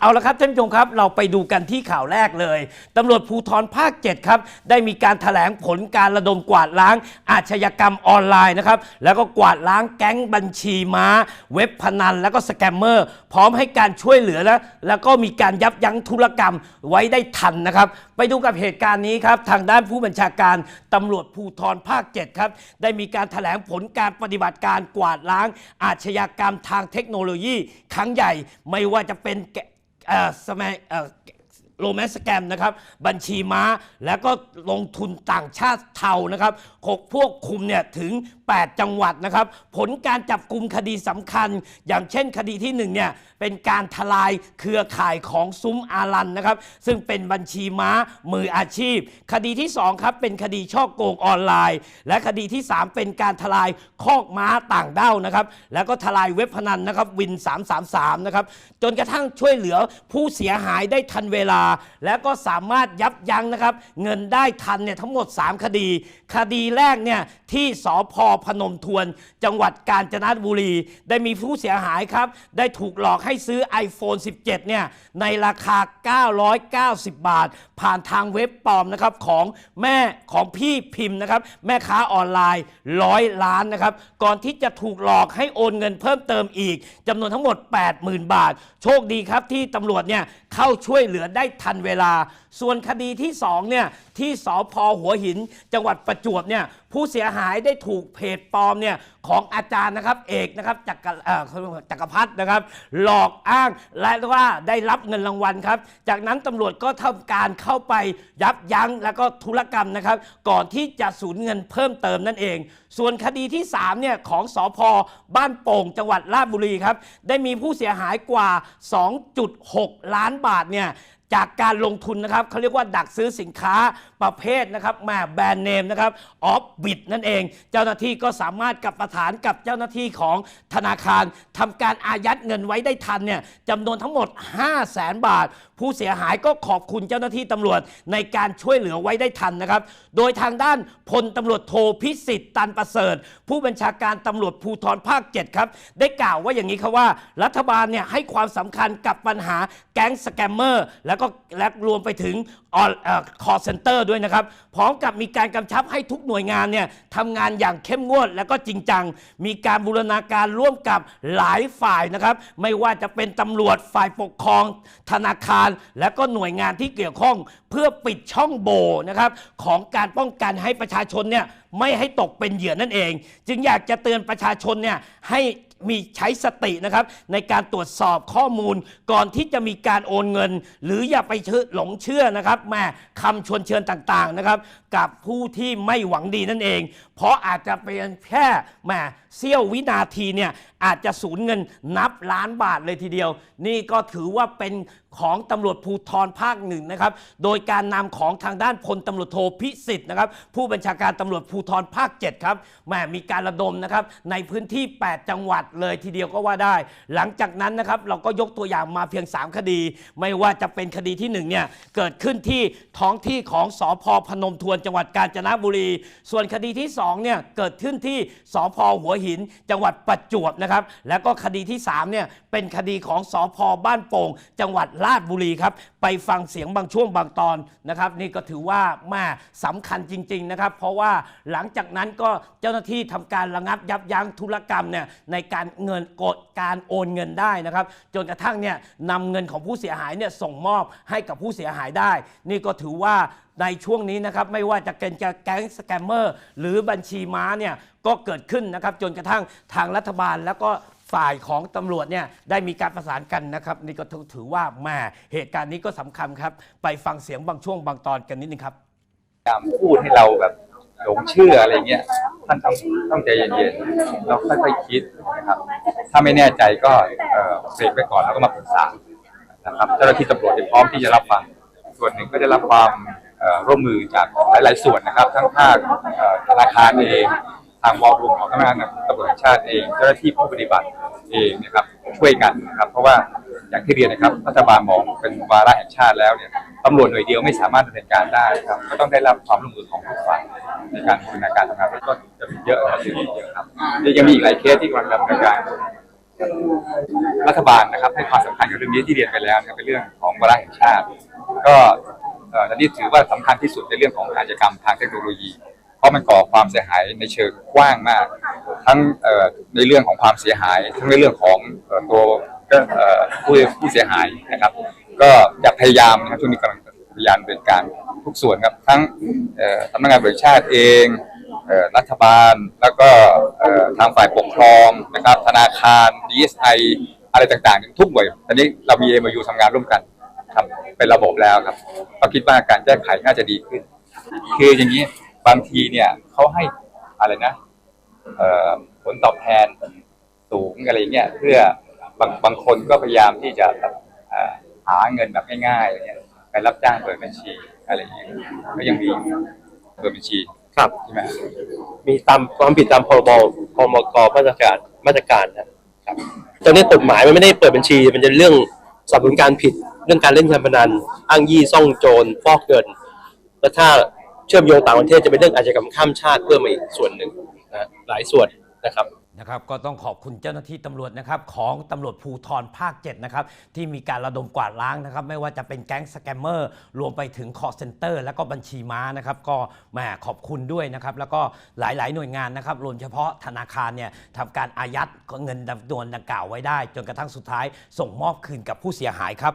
เอาละครับท่านผู้ชมครับเราไปดูกันที่ข่าวแรกเลยตำรวจภูธรภาค 7 ครับ ได้มีการแถลงผลการระดมกวาดล้างอาชญากรรมออนไลน์นะครับ แล้วก็กวาดล้างแก๊งบัญชีม้า เว็บพนัน แล้วก็สแกมเมอร์ พร้อมให้การช่วยเหลือแล้วแล้วก็มีการยับยั้งธุรกรรมไว้ได้ทันนะครับ ไปดูกับเหตุการณ์นี้ครับ ทางด้านผู้บัญชาการตำรวจภูธรภาค 7 ครับ ได้มีการแถลงผลการปฏิบัติการกวาดล้างอาชญากรรมทางเทคโนโลยี ครั้งใหญ่ไม่ว่าจะเป็น uh, so many uh, โรแมนสแกมนะครับบัญชีม้าแล้วก็ลงทุนต่างชาติเทานะครับหกพวกคุมเนี่ยถึง 8 จังหวัดนะครับผลการจับกลุ่มคดีสำคัญ อย่างเช่นคดีที่1เนี่ยเป็นการทลายเครือข่ายของซุ้มอารันนะครับซึ่งเป็นบัญชีม้ามืออาชีพ คดีที่2ครับเป็นคดีช่อโกงออนไลน์ และคดีที่ 3 เป็นการทลายคอกม้าต่างด้าวนะครับแล้วก็ทลายเว็บพนันนะครับวิน 333 นะครับจนกระทั่งช่วยเหลือผู้เสียหายได้ทันเวลาแล้วก็สามารถยับยั้งนะครับ เงินได้ทันเนี่ยทั้งหมด 3 คดี คดีแรกเนี่ยที่สพพนมทวน จังหวัดกาญจนบุรี ได้มีผู้เสียหายครับ ได้ถูกหลอกให้ซื้อ iPhone 17 เนี่ยในราคา 990 บาท ผ่านทางเว็บปลอมนะครับของแม่ของพี่พิมพ์นะครับ แม่ค้าออนไลน์ร้อยล้านนะครับ ก่อนที่จะถูกหลอกให้โอนเงินเพิ่มเติมอีกจำนวนทั้งหมด 80,000 บาท โชคดีครับที่ตำรวจเนี่ยเข้าช่วยเหลือได้ทันเวลา ส่วนคดีที่2เนี่ยที่สพหัวหิน จังหวัดประจวบเนี่ยผู้เสียหายได้ถูกเพจปลอมเนี่ยของอาจารย์นะครับเอกนะครับจักรเอ่อเขาเรียกว่าจักรพัฒนะครับ หลอกอ้างและว่าได้รับเงินรางวัลครับ จากนั้นตำรวจก็ทำการเข้าไปยับยั้งแล้วก็ธุรกรรมนะครับ ก่อนที่จะสูญเงินเพิ่มเติมนั่นเอง ส่วนคดีที่3เนี่ยของสอพบ้านโป่งจังหวัดราชบุรีครับ ได้มีผู้เสียหายกว่า 2.6 ล้านบาทเนี่ย จากการลงทุนนะครับเขาเรียกว่าดักซื้อสินค้าประเภทนะครับแหมแบรนด์เนมนะครับออฟบิดนั่นเอง เจ้าหน้าที่ก็สามารถกับประสานกับเจ้าหน้าที่ของธนาคารทำการอายัดเงินไว้ได้ทันเนี่ยจำนวนทั้งหมด 5 0 0แสนบาท ผู้เสียหายก็ขอบคุณเจ้าหน้าที่ตำรวจในการช่วยเหลือไว้ได้ทันนะครับ โดยทางด้านพลตำรวจโทพิสิทธิ์ตันประเสริฐ ผู้บัญชาการตำรวจภูธรภาค 7 ครับ ได้กล่าวว่าอย่างนี้ครับว่า รัฐบาลเนี่ยให้ความสำคัญกับปัญหาแก๊งสแกมเมอร์แล้แล้วก็และรวมไปถึงออนคอร์เซนเตอร์ด้วยนะครับ พร้อมกับมีการกำชับให้ทุกหน่วยงานเนี่ยทำงานอย่างเข้มงวดและก็จริงจัง มีการบูรณาการร่วมกับหลายฝ่ายนะครับ ไม่ว่าจะเป็นตำรวจฝ่ายปกครอง ธนาคาร และก็หน่วยงานที่เกี่ยวข้อง เพื่อปิดช่องโหว่นะครับของการป้องกันให้ประชาชนเนี่ย ไม่ให้ตกเป็นเหยื่อนั่นเอง จึงอยากจะเตือนประชาชนเนี่ยให้มีใช้สตินะครับในการตรวจสอบข้อมูลก่อนที่จะมีการโอนเงิน หรืออย่าไปเชื่อหลงเชื่อนะครับแม่คำชวนเชิญต่างๆนะครับ กับผู้ที่ไม่หวังดีนั่นเองเพราะอาจจะเป็นแค่แม่เสี้ยววินาทีเนี่ยอาจจะสูญเงินนับล้านบาทเลยทีเดียว นี่ก็ถือว่าเป็นของตำรวจภูธรภาคหนึ่งนะครับ โดยการนำของทางด้านพลตำรวจโทพิสิทธิ์นะครับ ผู้บัญชาการตำรวจภูธรภาค 7 ครับแหมมีการระดมนะครับในพื้นที่ 8 จังหวัดเลยทีเดียวก็ว่าได้ หลังจากนั้นนะครับเราก็ยกตัวอย่างมาเพียง 3 คดี ไม่ว่าจะเป็นคดีที่1เนี่ยเกิดขึ้นที่ท้องที่ของสอพพนมทวนจังหวัดกาญจนบุรี ส่วนคดีที่ 2เนี่ยเกิดขึ้นที่สพหัวหิน จังหวัดประจวบนะครับ แล้วก็คดีที่3เนี่ยเป็นคดีของสพบ้านโป่ง จังหวัดราชบุรีครับ ไปฟังเสียงบางช่วงบางตอนนะครับ นี่ก็ถือว่าม่สำคัญจริง ๆนะครับ เพราะว่าหลังจากนั้นก็เจ้าหน้าที่ทำการระงับยับยั้งธุรกรรมเนี่ยในการเงินกดการโอนเงินได้นะครับ จนกระทั่งเนี่ยนำเงินของผู้เสียหายเนี่ยส่งมอบให้กับผู้เสียหายได้ นี่ก็ถือว่าในช่วงนี้นะครับไม่ว่าจะเป็นแก๊งสแกมเมอร์หรือบัญชีม้าเนี่ยก็เกิดขึ้นนะครับจนกระทั่งทางรัฐบาลแล้วก็ฝ่ายของตำรวจเนี่ยได้มีการประสานกันนะครับนี่ก็ถือว่าแหม่เหตุการณ์นี้ก็สำคัญครับ ไปฟังเสียงบางช่วงบางตอนกันนิดนึงครับพยายามพูดให้เราแบบหลงเชื่ออะไรเงี้ยท่านต้องต้องใจเย็นๆเราค่อยๆคิดนะครับ ถ้าไม่แน่ใจก็เออเบรกไว้ก่อนแล้วก็มาปรึกษานะครับเจ้าหน้าที่ตำรวจพร้อมที่จะรับฟังส่วนหนึ่งก็ได้รับความ ร่วมมือจากหลายๆส่วนนะครับ ทั้งภาคธนาคารเองทางวอลลุ่มของทางตำรวจชาติเองเจ้าหน้าที่ผู้ปฏิบัติเองนะครับช่วยกันนะครับ เพราะว่าอย่างที่เรียนนะครับรัฐบาลมองเป็นวาระแห่งชาติแล้วเนี่ยตำรวจหน่วยเดียวไม่สามารถดำเนินการได้ครับก็ต้องได้รับความร่วมมือของทุกฝ่ายในการดำเนินการทำงานก็จะมีเยอะครับเยอะครับยังมีอีกหลายเคสที่กำลังดำเนินการรัฐบาลนะครับให้ความสำคัญกับเรื่องนี้ที่เรียนไปแล้วนะครับเป็นเรื่องของวาระแห่งชาติ ก็ อ่อตอนนี้ถือว่าสำคัญที่สุดในเรื่องของอาชญากรรมทางเทคโนโลยี เพราะมันก่อความเสียหายในเชิงกว้างมาก ทั้งในเรื่องของความเสียหาย ทั้งในเรื่องของตัวผู้ผู้เสียหายนะครับ ก็จะพยายามนะครับช่วงนี้กำลังพยายามเป็นการทุกส่วนครับทั้งสำนักงานบริชาติเองเออรัฐบาลแล้วก็ทางฝ่ายปกครองนะครับ ธนาคาร DSI อะไรต่างๆ ทุกหน่วยตอนนี้เรามี MOU ทำงานร่วมกัน ครับเป็นระบบแล้วครับก็คิดว่าการแก้ไขน่าจะดีขึ้น คืออย่างนี้บางทีเนี่ยเขาให้อะไรนะเอ่อผลตอบแทนสูงอะไรเงี้ยเพื่อบางบางคนก็พยายามที่จะแบบเอ่อหาเงินแบบง่ายๆอะไรเงี้ยไปรับจ้างเปิดบัญชีอะไรเงี้ยก็ยังมีเปิดบัญชีครับใช่ไหมมีตามความผิดตามพรบพมกมาตรการมาตรการนะครับตอนนี้กฎหมายมันไม่ได้เปิดบัญชี มันจะเรื่องสนับสนุนการผิด เรื่องการเล่นการพนันอ้างยี่ซ่องโจรฟอกเงินและถ้าเชื่อมโยงต่างประเทศจะเป็นเรื่องอาชญากรรมข้ามชาติเพิ่มมาอีกส่วนหนึ่งนะหลายส่วนนะครับ นะครับก็ต้องขอบคุณเจ้าหน้าที่ตำรวจนะครับของตำรวจภูทรภาค 7 นะครับที่มีการระดมกวาดล้างนะครับไม่ว่าจะเป็นแก๊งสแกมเมอร์รวมไปถึงคอร์เซ็นเตอร์ และก็บัญชีม้านะครับก็แหมขอบคุณด้วยนะครับแล้วก็หลายๆ หน่วยงานนะครับรวมเฉพาะธนาคารเนี่ยทำการอายัดเงินจำนวนดังกล่าวไว้ได้ จนกระทั่งสุดท้าย ส่งมอบคืนกับผู้เสียหายครับ